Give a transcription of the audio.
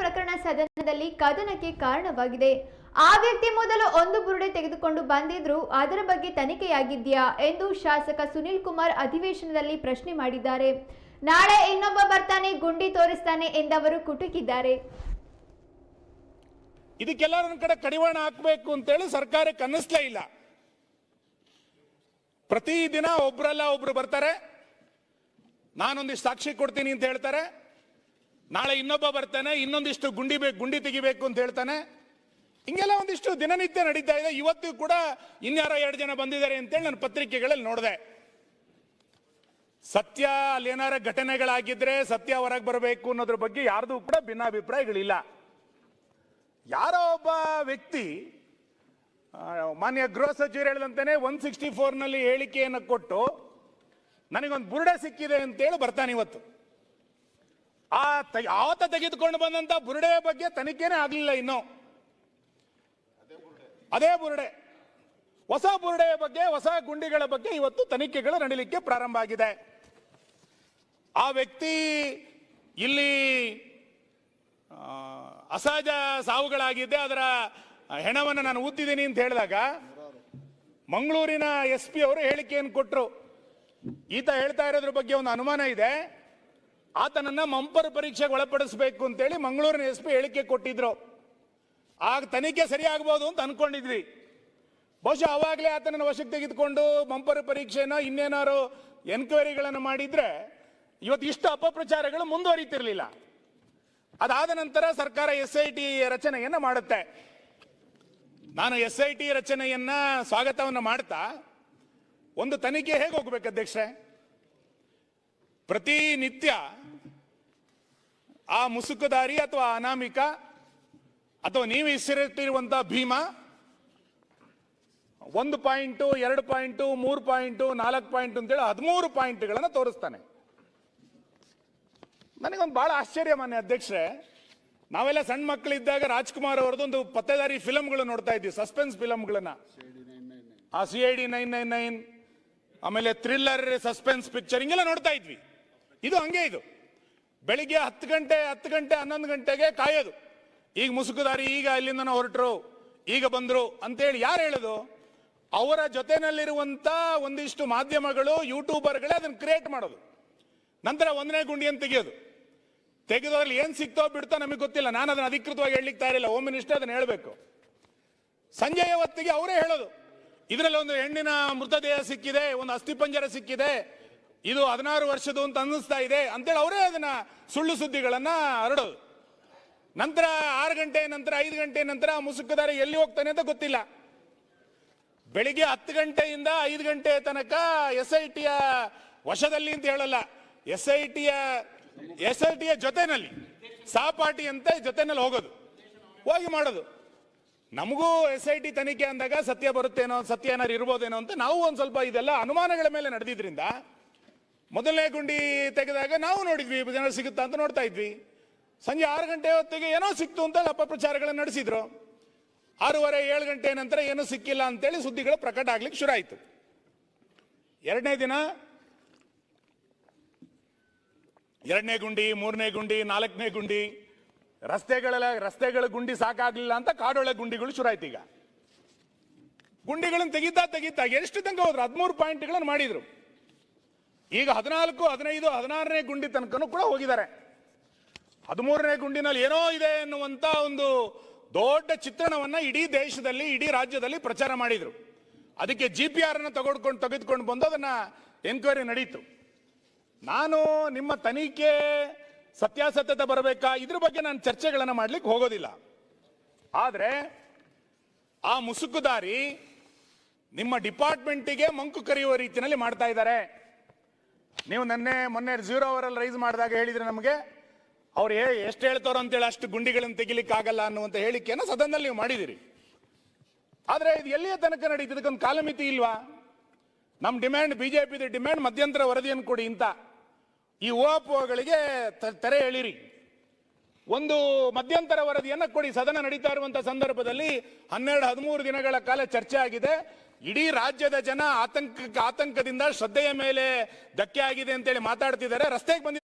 ಪ್ರಕರಣ ಸದನದಲ್ಲಿ ಕದನಕ್ಕೆ ಕಾರಣವಾಗಿದೆ. ಆ ವ್ಯಕ್ತಿ ಮೊದಲು ಒಂದು ಬುರುಡೆ ತೆಗೆದುಕೊಂಡು ಬಂದಿದ್ರು, ಅದರ ಬಗ್ಗೆ ತನಿಖೆಯಾಗಿದ್ಯಾ ಎಂದು ಶಾಸಕ ಸುನಿಲ್ ಕುಮಾರ್ ಅಧಿವೇಶನದಲ್ಲಿ ಪ್ರಶ್ನೆ ಮಾಡಿದ್ದಾರೆ. ನಾಳೆ ಇನ್ನೊಬ್ಬ ಬರ್ತಾನೆ, ಗುಂಡಿ ತೋರಿಸ್ತಾನೆ ಎಂದವರು ಕುಟುಕಿದ್ದಾರೆ. ಇದಕ್ಕೆಲ್ಲ ನನ್ನ ಕಡೆ ಕಡಿವಾಣ ಹಾಕಬೇಕು ಅಂತೇಳಿ ಸರ್ಕಾರಕ್ಕೆ ಅನ್ನಿಸ್ಲೇ ಇಲ್ಲ. ಪ್ರತಿದಿನ ಒಬ್ರಲ್ಲ ಒಬ್ರು ಬರ್ತಾರೆ. ನಾನೊಂದಿಷ್ಟು ಸಾಕ್ಷಿ ಕೊಡ್ತೀನಿ ಅಂತ ಹೇಳ್ತಾರೆ. ನಾಳೆ ಇನ್ನೊಬ್ಬ ಬರ್ತಾನೆ, ಇನ್ನೊಂದಿಷ್ಟು ಗುಂಡಿ ಬೇಕು ಗುಂಡಿ ತೆಗಿಬೇಕು ಅಂತ ಹೇಳ್ತಾನೆ. ಹಿಂಗೆಲ್ಲ ಒಂದಿಷ್ಟು ದಿನನಿತ್ಯ ನಡೀತಾ ಇದೆ. ಇವತ್ತು ಕೂಡ ಇನ್ಯಾರೋ ಎರಡು ಜನ ಬಂದಿದ್ದಾರೆ ಅಂತೇಳಿ ನಾನು ಪತ್ರಿಕೆಗಳಲ್ಲಿ ನೋಡಿದೆ. ಸತ್ಯ ಅಲ್ಲಿ ಏನಾರ ಘಟನೆಗಳಾಗಿದ್ರೆ ಸತ್ಯ ಹೊರಗೆ ಬರಬೇಕು ಅನ್ನೋದ್ರ ಬಗ್ಗೆ ಯಾರ್ದು ಕೂಡ ಭಿನ್ನಾಭಿಪ್ರಾಯಗಳಿಲ್ಲ. ಯಾರೋ ಒಬ್ಬ ವ್ಯಕ್ತಿ ಮಾನ್ಯ ಗೃಹ ಸಚಿವರು ಹೇಳಿದಂತಾನೆ ಒನ್ ಸಿಕ್ಸ್ಟಿ ಫೋರ್ನಲ್ಲಿ ಹೇಳಿಕೆಯನ್ನು ಕೊಟ್ಟು, ನನಗೊಂದು ಬುರುಡೆ ಸಿಕ್ಕಿದೆ ಅಂತೇಳಿ ಬರ್ತಾನೆ ಇವತ್ತು. ಆ ತ- ಆವತ್ತ ತೆಗೆದುಕೊಂಡು ಬಂದಂತ ಬುರುಡೆಯ ಬಗ್ಗೆ ತನಿಖೆನೇ ಆಗಲಿಲ್ಲ ಇನ್ನು. ಅದೇ ಬುರುಡೆ. ಹೊಸ ಬುರುಡೆಯ ಬಗ್ಗೆ, ಹೊಸ ಗುಂಡಿಗಳ ಬಗ್ಗೆ ಇವತ್ತು ತನಿಖೆಗಳು ನಡೀಲಿಕ್ಕೆ ಪ್ರಾರಂಭ ಆಗಿದೆ. ಆ ವ್ಯಕ್ತಿ ಇಲ್ಲಿ ಅಸಹಜ ಸಾವುಗಳಾಗಿದ್ದೆ, ಅದರ ಹೆಣವನ್ನು ನಾನು ಊದ್ದಿದ್ದೀನಿ ಅಂತ ಹೇಳಿದಾಗ ಮಂಗಳೂರಿನ ಎಸ್ ಪಿ ಅವರು ಹೇಳಿಕೆಯನ್ನು ಕೊಟ್ಟರು ಈತ ಹೇಳ್ತಾ ಇರೋದ್ರ ಬಗ್ಗೆ ಒಂದು ಅನುಮಾನ ಇದೆ. ಆತನನ್ನ ಮಂಪರ್ ಪರೀಕ್ಷೆಗೆ ಒಳಪಡಿಸಬೇಕು ಅಂತೇಳಿ ಮಂಗಳೂರಿನ ಎಸ್ ಪಿ ಹೇಳಿಕೆ ಕೊಟ್ಟಿದ್ರು. ಆಗ ತನಿಖೆ ಸರಿಯಾಗಬಹುದು ಅಂತ ಅನ್ಕೊಂಡಿದ್ವಿ. ಬಹುಶಃ ಅವಾಗಲೇ ಆತನನ್ನು ವಶಕ್ಕೆ ತೆಗೆದುಕೊಂಡು ಮಂಪರ್ ಪರೀಕ್ಷೆನ ಇನ್ನೇನಾರು ಎನ್ಕ್ವೈರಿಗಳನ್ನು ಮಾಡಿದ್ರೆ ಇವತ್ತು ಇಷ್ಟು ಅಪಪ್ರಚಾರಗಳು ಮುಂದುವರಿತಿರ್ಲಿಲ್ಲ. ಅದಾದ ನಂತರ ಸರ್ಕಾರ ಎಸ್ ಐ ಟಿ ರಚನೆಯನ್ನು ಮಾಡುತ್ತೆ. ನಾನು ಎಸ್ ಐ ಟಿ ರಚನೆಯನ್ನ ಸ್ವಾಗತವನ್ನು ಮಾಡ್ತಾ ಒಂದು ತನಿಖೆ ಹೇಗೆ ಹೋಗ್ಬೇಕು ಅಧ್ಯಕ್ಷೆ ಪ್ರತಿನಿತ್ಯ ಆ ಮುಸುಕುದಾರಿ ಅಥವಾ ಅನಾಮಿಕ ಅಥವಾ ನೀವು ಹೆಸರಿಟ್ಟಿರುವಂತಹ ಭೀಮ ಒಂದು ಪಾಯಿಂಟು ಎರಡು ಪಾಯಿಂಟು ಮೂರು ಪಾಯಿಂಟು ನಾಲ್ಕು ಪಾಯಿಂಟ್ ಅಂತೇಳಿ ಹದಿಮೂರು ಪಾಯಿಂಟ್ಗಳನ್ನು ತೋರಿಸ್ತಾನೆ. ನನಗೊಂದು ಬಹಳ ಆಶ್ಚರ್ಯ ಮಾನ್ಯ ಅಧ್ಯಕ್ಷರೇ, ನಾವೆಲ್ಲ ಸಣ್ಣ ಮಕ್ಕಳಿದ್ದಾಗ ರಾಜ್ಕುಮಾರ್ ಅವರದೊಂದು ಪತ್ತೆದಾರಿ ಫಿಲಮ್ಗಳು ನೋಡ್ತಾ ಇದ್ವಿ, ಸಸ್ಪೆನ್ಸ್ ಫಿಲಮ್ಗಳನ್ನ ಆ C I D nine nine nine, ಆಮೇಲೆ ಥ್ರಿಲ್ಲರ್, ಸಸ್ಪೆನ್ಸ್ ಪಿಕ್ಚರ್ ಹಿಂಗೆಲ್ಲ ನೋಡ್ತಾ ಇದ್ವಿ. ಇದು ಹಂಗೆ ಇದು. ಬೆಳಿಗ್ಗೆ ಹತ್ತು ಗಂಟೆ ಹತ್ತು ಗಂಟೆ, ಹನ್ನೊಂದು ಗಂಟೆಗೆ ಕಾಯೋದು. ಈಗ ಮುಸುಕುದಾರಿ ಈಗ ಅಲ್ಲಿಂದ ಹೊರಟರು, ಈಗ ಬಂದ್ರು ಅಂತೇಳಿ ಯಾರು ಹೇಳೋದು? ಅವರ ಜೊತೆನಲ್ಲಿರುವಂತ ಒಂದಿಷ್ಟು ಮಾಧ್ಯಮಗಳು, ಯೂಟ್ಯೂಬರ್ಗಳೇ ಅದನ್ನ ಕ್ರಿಯೇಟ್ ಮಾಡೋದು. ನಂತರ ಒಂದನೇ ಗುಂಡಿಯನ್ನು ತೆಗೆಯೋದು. ತೆಗೆದೋದ್ರಲ್ಲಿ ಏನು ಸಿಕ್ತೋ ಬಿಡ್ತೋ ನಮಗೆ ಗೊತ್ತಿಲ್ಲ. ನಾನು ಅದನ್ನ ಅಧಿಕೃತವಾಗಿ ಹೇಳಲಿಕ್ಕೆ ತಯಾರಿಲ್ಲ. ಹೋಮ್ ಮಿನಿಸ್ಟರ್ ಅದನ್ನ ಹೇಳಬೇಕು. ಸಂಜೆಯ ಹೊತ್ತಿಗೆ ಅವರೇ ಹೇಳೋದು. ಇದರಲ್ಲಿ ಒಂದು ಹೆಣ್ಣಿನ ಮೃತದೇಹ ಸಿಕ್ಕಿದೆ, ಒಂದು ಅಸ್ಥಿಪಂಜರ ಸಿಕ್ಕಿದೆ. ಇದು ಹದಿನಾರು ವರ್ಷದ್ದು ಅಂತ ಅನ್ನಿಸ್ತಾ ಇದೆ ಅಂತೇಳಿ ಅವರೇ ಅದನ್ನ ಸುಳ್ಳು ಸುದ್ದಿಗಳನ್ನ ಹರಡೋದು. ನಂತರ ಆರು ಗಂಟೆ ನಂತರ ಐದು ಗಂಟೆ ನಂತರ ಮುಸುಕುದಾರಿ ಎಲ್ಲಿ ಹೋಗ್ತಾನೆ ಅಂತ ಗೊತ್ತಿಲ್ಲ. ಬೆಳಿಗ್ಗೆ ಹತ್ತು ಗಂಟೆಯಿಂದ ಐದು ಗಂಟೆ ತನಕ ಎಸ್ ಐ ಟಿಯ ವಶದಲ್ಲಿ ಅಂತ ಹೇಳಲ್ಲ. ಎಸ್ ಐ ಟಿಯ ಎಸ್ ಐ ಟಿಯ ಜೊತೆನಲ್ಲಿ ಸಹಪಾಠಿ ಅಂತ ಜೊತೆನಲ್ಲಿ ಹೋಗೋದು. ಹೋಗಿ ಮಾಡೋದು. ನಮಗೂ ಎಸ್ ಐ ಟಿ ತನಿಖೆ ಅಂದಾಗ ಸತ್ಯ ಬರುತ್ತೇನೋ ಸತ್ಯ ಏನಾರು ಇರ್ಬೋದೇನೋ ಅಂತ ನಾವು ಒಂದು ಸ್ವಲ್ಪ ಇದೆಲ್ಲ ಅನುಮಾನಗಳ ಮೇಲೆ ನಡೆದಿದ್ರಿಂದ ಮೊದಲನೇ ಗುಂಡಿ ತೆಗೆದಾಗ ನಾವು ನೋಡಿದ್ವಿ ಜನ ಸಿಗುತ್ತಾ ಅಂತ ನೋಡ್ತಾ ಇದ್ವಿ. ಸಂಜೆ ಆರು ಗಂಟೆ ಹೊತ್ತಿಗೆ ಏನೋ ಸಿಕ್ತು ಅಂತ ಅಪಪ್ರಚಾರಗಳನ್ನು ನಡೆಸಿದ್ರು. ಆರೂವರೆ, ಏಳು ಗಂಟೆ ನಂತರ ಏನೂ ಸಿಕ್ಕಿಲ್ಲ ಅಂತೇಳಿ ಸುದ್ದಿಗಳು ಪ್ರಕಟ ಆಗ್ಲಿಕ್ಕೆ ಶುರು ಆಯಿತು. ಎರಡನೇ ದಿನ, ಎರಡನೇ ಗುಂಡಿ, ಮೂರನೇ ಗುಂಡಿ, ನಾಲ್ಕನೇ ಗುಂಡಿ ರಸ್ತೆಗಳ ರಸ್ತೆಗಳ ಗುಂಡಿ ಸಾಕಾಗ್ಲಿಲ್ಲ ಅಂತ ಕಾಡೊಳ ಗುಂಡಿಗಳು ಶುರು ಆಯ್ತು ಈಗ. ಗುಂಡಿಗಳನ್ನು ತೆಗಿತಾ ತೆಗೀತಾ ಎಷ್ಟು ತಂಗ ಹೋದ್ರು, ಹದಿಮೂರು ಪಾಯಿಂಟ್ಗಳನ್ನು ಮಾಡಿದ್ರು. ಈಗ ಹದಿನಾಲ್ಕು, ಹದಿನೈದು, ಹದಿನಾರನೇ ಗುಂಡಿ ತನಕನೂ ಕೂಡ ಹೋಗಿದ್ದಾರೆ. ಹದಿಮೂರನೇ ಗುಂಡಿನಲ್ಲಿ ಏನೋ ಇದೆ ಎನ್ನುವಂತ ಒಂದು ದೊಡ್ಡ ಚಿತ್ರಣವನ್ನ ಇಡೀ ದೇಶದಲ್ಲಿ, ಇಡೀ ರಾಜ್ಯದಲ್ಲಿ ಪ್ರಚಾರ ಮಾಡಿದ್ರು. ಅದಕ್ಕೆ ಜಿ ಪಿ ಆರ್ ಅನ್ನು ತಗೊಂಡ್ಕೊಂಡು, ತೆಗೆದುಕೊಂಡು ಬಂದು ಅದನ್ನ ಎನ್ಕ್ವೈರಿ ನಡೀತು. ನಾನು ನಿಮ್ಮ ತನಿಖೆ, ಸತ್ಯಾಸತ್ಯತೆ ಬರಬೇಕಾ? ಇದ್ರ ಬಗ್ಗೆ ನಾನು ಚರ್ಚೆಗಳನ್ನು ಮಾಡ್ಲಿಕ್ಕೆ ಹೋಗೋದಿಲ್ಲ. ಆದರೆ ಆ ಮುಸುಕುದಾರಿ ನಿಮ್ಮ ಡಿಪಾರ್ಟ್ಮೆಂಟಿಗೆ ಮಂಕು ಕರೆಯುವ ರೀತಿಯಲ್ಲಿ ಮಾಡ್ತಾ ಇದ್ದಾರೆ. ನೀವು ನೆನ್ನೆ ಮೊನ್ನೆ ಜೀರೋ ಅವರಲ್ಲಿ ರೈಸ್ ಮಾಡಿದಾಗ ಹೇಳಿದ್ರೆ ನಮಗೆ, ಅವ್ರು ಹೇ, ಎಷ್ಟು ಹೇಳ್ತಾರೋ ಅಂತೇಳಿ ಅಷ್ಟು ಗುಂಡಿಗಳನ್ನು ತೆಗಿಲಿಕ್ಕಾಗಲ್ಲ ಅನ್ನುವಂತ ಹೇಳಿಕೆಯನ್ನು ಸದನದಲ್ಲಿ ನೀವು ಮಾಡಿದಿರಿ ಆದರೆ ಇದು ಎಲ್ಲಿಯ ತನಕ ನಡೀತು? ಇದಕ್ಕೊಂದು ಕಾಲಮಿತಿ ಇಲ್ವಾ? ನಮ್ಮ ಡಿಮ್ಯಾಂಡ್ ಬಿಜೆಪಿ ಡಿಮ್ಯಾಂಡ್ ಮಧ್ಯಂತರ ವರದಿಯನ್ನು ಕೊಡಿ ಅಂತ ಈ ಓಪೋಗಳಿಗೆ ತೆರೆ ಎಳಿರಿ. ಒಂದು ಮಧ್ಯಂತರ ವರದಿಯನ್ನು ಕೊಡಿ. ಸದನ ನಡೀತಾ ಇರುವಂತಹ ಸಂದರ್ಭದಲ್ಲಿ ಹನ್ನೆರಡು ಹದಿಮೂರು ದಿನಗಳ ಕಾಲ ಚರ್ಚೆ ಆಗಿದೆ. ಇಡೀ ರಾಜ್ಯದ ಜನ ಆತಂಕ ಆತಂಕದಿಂದ ಶ್ರದ್ಧೆಯ ಮೇಲೆ ಧಕ್ಕೆ ಆಗಿದೆ ಅಂತೇಳಿ ಮಾತಾಡ್ತಿದ್ದಾರೆ. ರಸ್ತೆಗೆ ಬಂದಿದ್ದಾರೆ.